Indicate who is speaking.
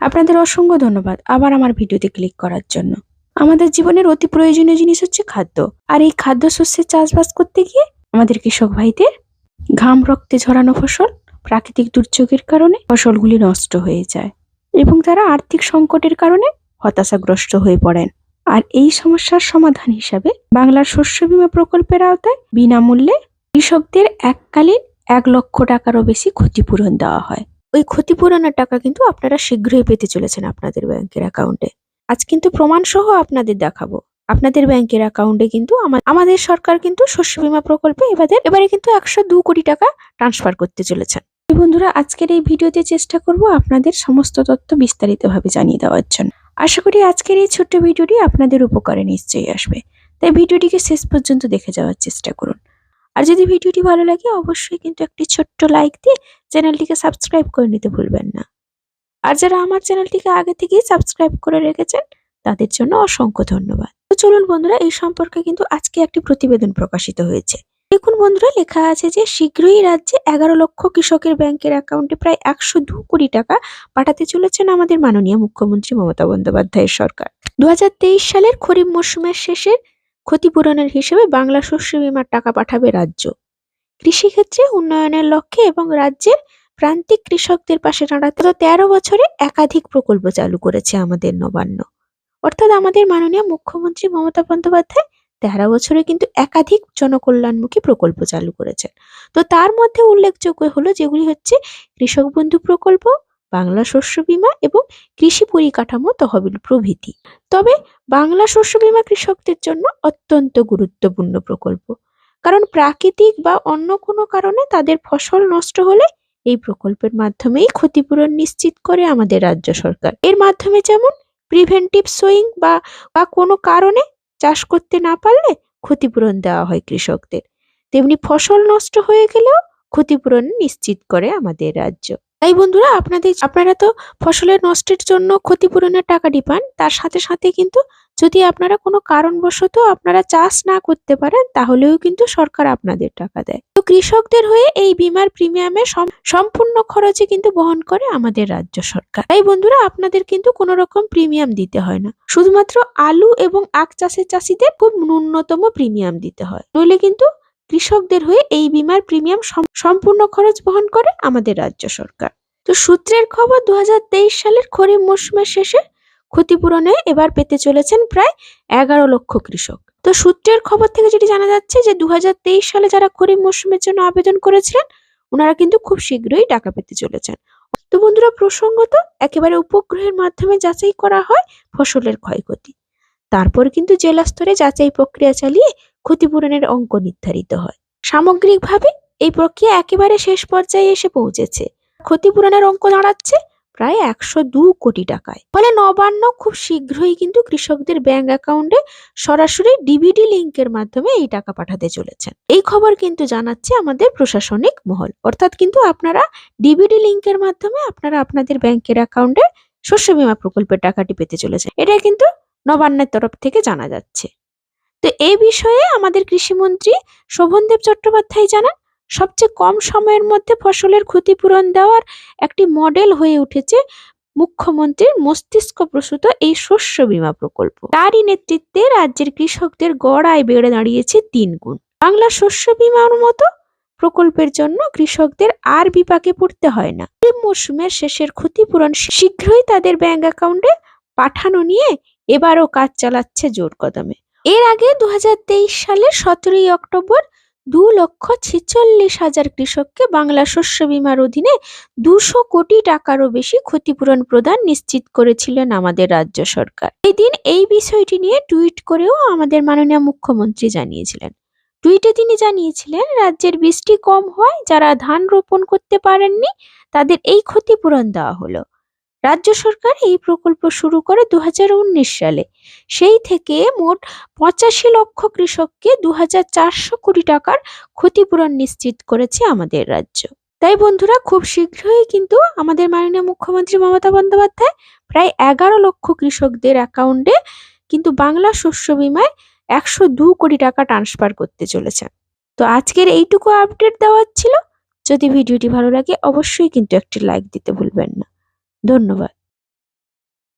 Speaker 1: আপনাদের অসংখ্য ধন্যবাদ আবার আমার ভিডিওতে ক্লিক করার জন্য। আমাদের জীবনের অতি প্রয়োজনীয় জিনিস হচ্ছে খাদ্য। আর এই খাদ্য শস্যের চাষবাস করতে গিয়ে আমাদের কৃষক ভাইদের ঘাম রক্তে ঝরানো ফসল, প্রাকৃতিক দুর্যোগের কারণে ফসলগুলি নষ্ট হয়ে যায় এবং তারা আর্থিক সংকটের কারণে হতাশাগ্রস্ত হয়ে পড়েন। আর এই সমস্যার সমাধান হিসাবে বাংলার শস্য বীমা প্রকল্পের আওতায় বিনামূল্যে কৃষকদের এককালীন এক লক্ষ টাকারও বেশি ক্ষতিপূরণ দেওয়া হয়। ওই ক্ষতিপূরণের টাকা কিন্তু আপনারা শীঘ্রই পেতে চলেছেন আপনাদের ব্যাংকের অ্যাকাউন্টে। আজ কিন্তু প্রমাণ সহ আপনাদের দেখাবো। আপনাদের ব্যাংকের অ্যাকাউন্টে কিন্তু আমাদের সরকার কিন্তু শস্য বীমা প্রকল্পে এবারে এবারে কিন্তু একশো দু কোটি টাকা ট্রান্সফার করতে চলেছেন। বন্ধুরা, আজকের এই ভিডিওতে চেষ্টা করব আপনাদের সমস্ত তথ্য বিস্তারিতভাবে জানিয়ে দেওয়ার জন্য। আশা করি আজকের এই ছোট্ট ভিডিওটি আপনাদের উপকারে নিশ্চয়ই আসবে। তাই ভিডিওটিকে শেষ পর্যন্ত দেখে যাওয়ার চেষ্টা করুন। আর যদি ভিডিওটি ভালো লাগে, অবশ্যই কিন্তু একটি ছোট্ট লাইক দিয়ে চ্যানেলটিকে সাবস্ক্রাইব করে নিতে ভুলবেন না। আর যারা আমার চ্যানেলটিকে আগে থেকেই সাবস্ক্রাইব করে রেখেছেন, তাদের জন্য অসংখ্য ধন্যবাদ। তো চলুন বন্ধুরা, এই সম্পর্কে কিন্তু আজকে একটি প্রতিবেদন প্রকাশিত হয়েছে। দেখুন বন্ধুরা, লেখা আছে যে, শীঘ্রই রাজ্যে এগারো লক্ষ কৃষকের ব্যাংকের অ্যাকাউন্টে প্রায় একশো দু কোটি টাকা পাঠাতে চলেছেন আমাদের মাননীয় মুখ্যমন্ত্রী মমতা বন্দ্যোপাধ্যায়ের সরকার। দু হাজার তেইশ সালের খরিফ মরশুমের শেষে ক্ষতিপূরণের হিসেবে বাংলা শস্য বীমার টাকা পাঠাবে রাজ্য। কৃষিক্ষেত্রে উন্নয়নের লক্ষ্যে এবং রাজ্যের প্রান্তিক কৃষকদের পাশে দাঁড়াতে গত তেরো বছরে একাধিক প্রকল্প চালু করেছে আমাদের নবান্ন। অর্থাৎ আমাদের মাননীয় মুখ্যমন্ত্রী মমতা বন্দ্যোপাধ্যায় তেরো বছরে কিন্তু একাধিক জনকল্যাণমুখী প্রকল্প চালু করেছেন। তো তার মধ্যে উল্লেখযোগ্য হলো যেগুলি হচ্ছে কৃষক বন্ধু প্রকল্প বাংলা শস্য বীমা এবং কৃষি পরিকাঠামো তহবিল প্রভৃতি। তবে বাংলা শস্য বীমা কৃষকদের জন্য অত্যন্ত গুরুত্বপূর্ণ প্রকল্প। কারণ প্রাকৃতিক বা অন্য কোনো কারণে তাদের ফসল নষ্ট হলে এই প্রকল্পের মাধ্যমেই ক্ষতিপূরণ নিশ্চিত করে আমাদের রাজ্য সরকার। এর মাধ্যমে যেমন প্রিভেন্টিভ সোয়িং বা বা কোনো কারণে চাষ করতে না পারলে ক্ষতিপূরণ দেওয়া হয় কৃষকদের। তেমনি ফসল নষ্ট হয়ে গেলেও ক্ষতিপূরণ নিশ্চিত করে আমাদের রাজ্য। তাই বন্ধুরা আপনাদের আপনারা তো ফসলের নষ্টের জন্য ক্ষতিপূরণের টাকাটি পান। তার সাথে সাথে কিন্তু যদি আপনারা কোনো কারণবশত আপনারা চাষ না করতে পারেন, তাহলেও কিন্তু সরকার আপনাদের টাকা দেয়। তো কৃষকদের হয়ে এই বিমার প্রিমিয়ামের সম- সম্পূর্ণ খরচে কিন্তু বহন করে আমাদের রাজ্য সরকার। তাই বন্ধুরা আপনাদের কিন্তু কোনো রকম প্রিমিয়াম দিতে হয় না। শুধুমাত্র আলু এবং আখ চাষের চাষিদের খুব ন্যূনতম প্রিমিয়াম দিতে হয়। নইলে কিন্তু কৃষকদের হয়ে এই বিমার প্রিমিয়াম সম্পূর্ণ খরচ বহন করে আমাদের রাজ্য সরকার। তো সূত্রের খবর, দুহাজার তেইশ সালের খরিফ মরশুমের শেষে ক্ষতিপূরণে এবার পেতে চলেছেন প্রায় এগারো লক্ষ কৃষক। তো সূত্রের খবর থেকে যেটি জানা যাচ্ছে যে, দুহাজার তেইশ সালে যারা খরিফ মরশুমের জন্য আবেদন করেছিলেন, ওনারা কিন্তু খুব শীঘ্রই টাকা পেতে চলেছেন। তো বন্ধুরা, প্রসঙ্গত একেবারে উপগ্রহের মাধ্যমে যাচাই করা হয় ফসলের ক্ষয়ক্ষতি। তারপর কিন্তু জেলা স্তরে যাচাই প্রক্রিয়া চালিয়ে ক্ষতিপূরণের অঙ্ক নির্ধারিত হয়। সামগ্রিকভাবে, এই প্রক্রিয়া একেবারে শেষ পর্যায়ে এসে পৌঁছেছে। ক্ষতিপূরণের অঙ্ক দাঁড়াচ্ছে প্রায় একশো দু কোটি টাকায়। ফলে নবান্ন খুব শীঘ্রই কিন্তু কৃষকদের ব্যাংক অ্যাকাউন্টে সরাসরি ডিবিডি লিংকের মাধ্যমে এই টাকা পাঠাতে চলেছেন। এই খবর কিন্তু জানাচ্ছে আমাদের প্রশাসনিক মহল। অর্থাৎ কিন্তু আপনারা ডিবিডি লিংকের মাধ্যমে আপনারা আপনাদের ব্যাংকের অ্যাকাউন্টে শস্য বীমা প্রকল্পের টাকাটি পেতে চলেছেন। এটা কিন্তু নবান্নের তরফ থেকে জানা যাচ্ছে। তো এই বিষয়ে আমাদের কৃষিমন্ত্রী শোভনদেব চট্টোপাধ্যায় জানান, সবচেয়ে কম সময়ের মধ্যে ফসলের ক্ষতিপূরণ দেওয়ার একটি মডেল হয়ে উঠেছে মুখ্যমন্ত্রীর মস্তিষ্ক প্রসূত এই শস্য বীমা প্রকল্প। তারই নেতৃত্বে রাজ্যের কৃষকদের গড় আয় বেড়ে দাঁড়িয়েছে তিন গুণ। বাংলা শস্য বীমার মতো প্রকল্পের জন্য কৃষকদের আর বিপাকে পড়তে হয় না। এই মরশুমের শেষের ক্ষতিপূরণ শীঘ্রই তাদের ব্যাংক অ্যাকাউন্টে পাঠানো নিয়ে এবারও কাজ চালাচ্ছে জোর কদমে এর আগে দু সালের সতেরোই অক্টোবর দু লক্ষ ছেচল্লিশ হাজার কৃষককে বাংলা শস্য বীমার অধীনে দুশো কোটি টাকারও বেশি ক্ষতিপূরণ প্রদান নিশ্চিত করেছিলেন আমাদের রাজ্য সরকার। এই দিন এই বিষয়টি নিয়ে টুইট করেও আমাদের মাননীয় মুখ্যমন্ত্রী জানিয়েছিলেন। টুইটে তিনি জানিয়েছিলেন, রাজ্যের বৃষ্টি কম হয়, যারা ধান রোপণ করতে পারেননি, তাদের এই ক্ষতিপূরণ দেওয়া হলো। রাজ্য সরকার এই প্রকল্প শুরু করে দু হাজার উনিশ সালে। সেই থেকে মোট পঁচাশি লক্ষ কৃষককে দু কোটি টাকার ক্ষতিপূরণ নিশ্চিত করেছে আমাদের রাজ্য। তাই বন্ধুরা, খুব শীঘ্রই কিন্তু আমাদের মাননীয় মুখ্যমন্ত্রী মমতা বন্দ্যোপাধ্যায় প্রায় এগারো লক্ষ কৃষকদের অ্যাকাউন্টে কিন্তু বাংলা শস্য বীমায় একশো দু কোটি টাকা ট্রান্সফার করতে চলেছেন তো আজকের এইটুকু আপডেট দেওয়ার ছিল। যদি ভিডিওটি ভালো লাগে, অবশ্যই কিন্তু একটি লাইক দিতে ভুলবেন না। ধন্যবাদ।